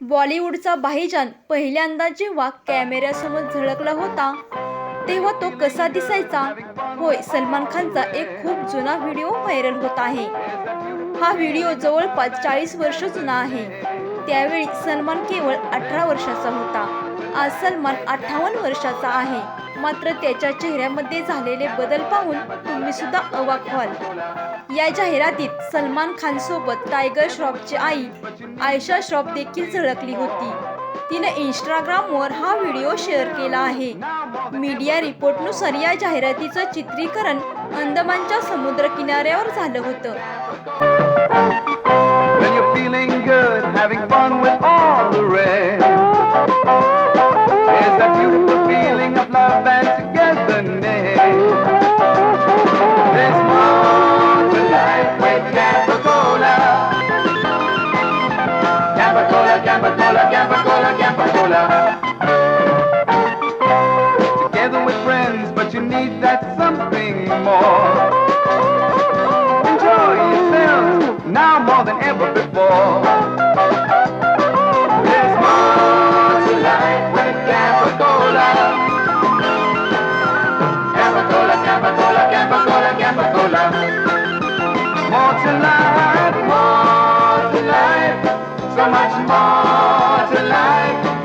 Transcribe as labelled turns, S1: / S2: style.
S1: बॉलिवूडचा भाईजान पहिल्यांदा जेव्हा कॅमेऱ्यासमोर झळकला होता तेव्हा तो कसा दिसायचा? होय सलमान खानचा एक खूप जुना व्हिडिओ व्हायरल होत आहे. हा व्हिडिओ जवळपास चाळीस वर्ष जुना आहे. त्यावेळी सलमान केवळ अठरा वर्षाचा होता. आज सलमान अठ्ठावन्न वर्षाचा आहे. मात्र त्याच्या चेहऱ्यामध्ये झालेले बदल पाहून तुम्ही सुद्धा अवाक व्हाल. या जाहिरातीत सलमान खान सोबत टायगर श्रॉफची आई आयशा श्रॉफ देखील झळकली होती. तिने इंस्टाग्रामवर हा व्हिडिओ शेअर केला आहे. मीडिया रिपोर्टनुसार या जाहिरातीचं चित्रीकरण अंदमानच्या समुद्र किनाऱ्यावर झालं होतं.
S2: That beautiful feeling of love and togetherness. There's more life with Capicola. Capicola, Capicola, Capicola, Capicola. Together with friends, but you need that something more. Enjoy yourselves now more than ever before. much more to life.